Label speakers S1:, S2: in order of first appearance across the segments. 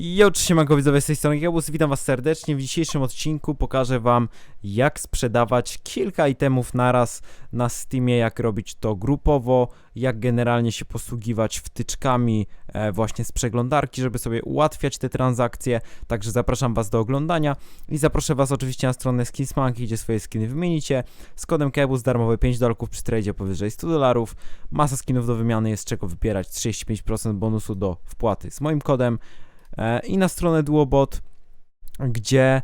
S1: Jo, siemanko widzowie z tej strony Gabus, witam was serdecznie. W dzisiejszym odcinku pokażę wam jak sprzedawać kilka itemów naraz na Steamie, jak robić to grupowo, jak generalnie się posługiwać wtyczkami e, właśnie z przeglądarki, żeby sobie ułatwiać te transakcje. Także zapraszam was do oglądania i zaproszę was oczywiście na stronę Skinsmanki, gdzie swoje skiny wymienicie. Z kodem Kebus darmowe 5 dolarków przy tradzie powyżej 100 dolarów. Masa skinów do wymiany jest z czego wypierać 35% bonusu do wpłaty z moim kodem i na stronę Duobot, gdzie e,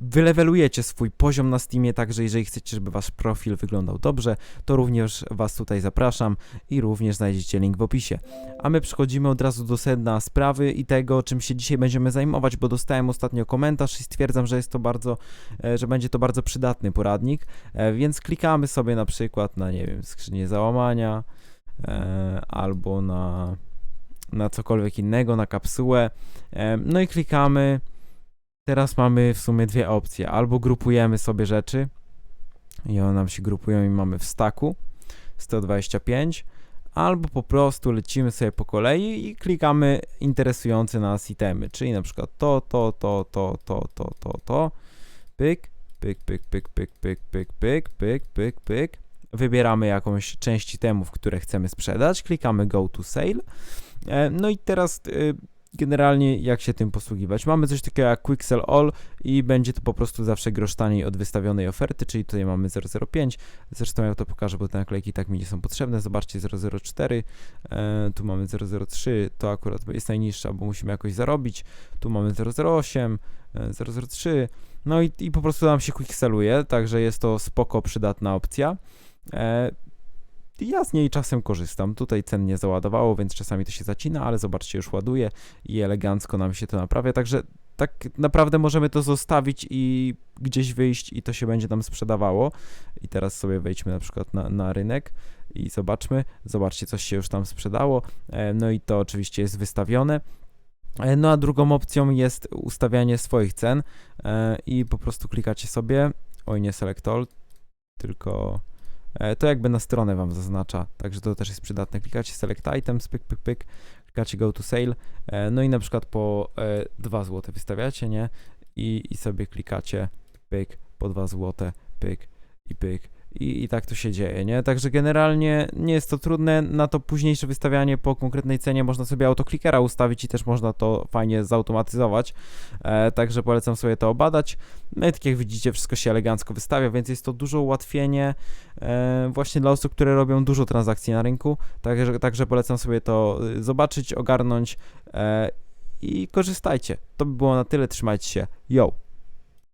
S1: wylewelujecie swój poziom na Steamie, także jeżeli chcecie, żeby wasz profil wyglądał dobrze, to również was tutaj zapraszam i również znajdziecie link w opisie. A my przechodzimy od razu do sedna sprawy i tego, czym się dzisiaj będziemy zajmować, bo dostałem ostatnio komentarz i stwierdzam, że jest to bardzo, e, że będzie to bardzo przydatny poradnik, e, więc klikamy sobie na przykład na, nie wiem, skrzynię załamania e, albo na na cokolwiek innego, na kapsułę. No i klikamy. Teraz mamy w sumie dwie opcje. Albo grupujemy sobie rzeczy i one nam się grupują i mamy w staku 125, albo po prostu lecimy sobie po kolei i klikamy interesujące nas itemy, czyli na przykład to, to, to, to, to, to, to, to, pyk, pyk, pyk, pyk, pyk, pyk, pyk, pyk, pyk, pyk, pyk. Wybieramy jakąś część itemów, które chcemy sprzedać, klikamy go to sale. E, No i teraz y, generalnie jak się tym posługiwać. Mamy coś takiego jak Quick Sell All i będzie to po prostu zawsze grosz taniej od wystawionej oferty, czyli tutaj mamy 005. Zresztą ja to pokażę, bo te naklejki tak mi nie są potrzebne. Zobaczcie 004, e, tu mamy 003, to akurat jest najniższa, bo musimy jakoś zarobić. Tu mamy 008, e, 003. No i, i po prostu nam się quick selluje, także jest to spoko przydatna opcja. E, ja z niej czasem korzystam. Tutaj cen nie załadowało, więc czasami to się zacina, ale zobaczcie, już ładuje i elegancko nam się to naprawia. Także tak naprawdę możemy to zostawić i gdzieś wyjść i to się będzie nam sprzedawało. I teraz sobie wejdźmy na przykład na, na rynek i zobaczmy. Zobaczcie, coś się już tam sprzedało. E, No i to oczywiście jest wystawione. E, No a drugą opcją jest ustawianie swoich cen e, i po prostu klikacie sobie, oj nie select all, tylko To jakby na stronę wam zaznacza, także to też jest przydatne. Klikacie select items, pyk, pyk, pyk, klikacie go to sale, e, no i na przykład po e, 2 zł wystawiacie, nie? I, I sobie klikacie pyk, po 2 zł, pyk i pyk. I, I tak to się dzieje, nie? Także generalnie nie jest to trudne. Na to późniejsze wystawianie po konkretnej cenie można sobie autoklikera ustawić i też można to fajnie zautomatyzować. E, także polecam sobie to obadać. No i tak jak widzicie, wszystko się elegancko wystawia, więc jest to dużo ułatwienie e, właśnie dla osób, które robią dużo transakcji na rynku. Także, także polecam sobie to y, zobaczyć, ogarnąć e, i korzystajcie. To by było na tyle. Trzymajcie się. Yo!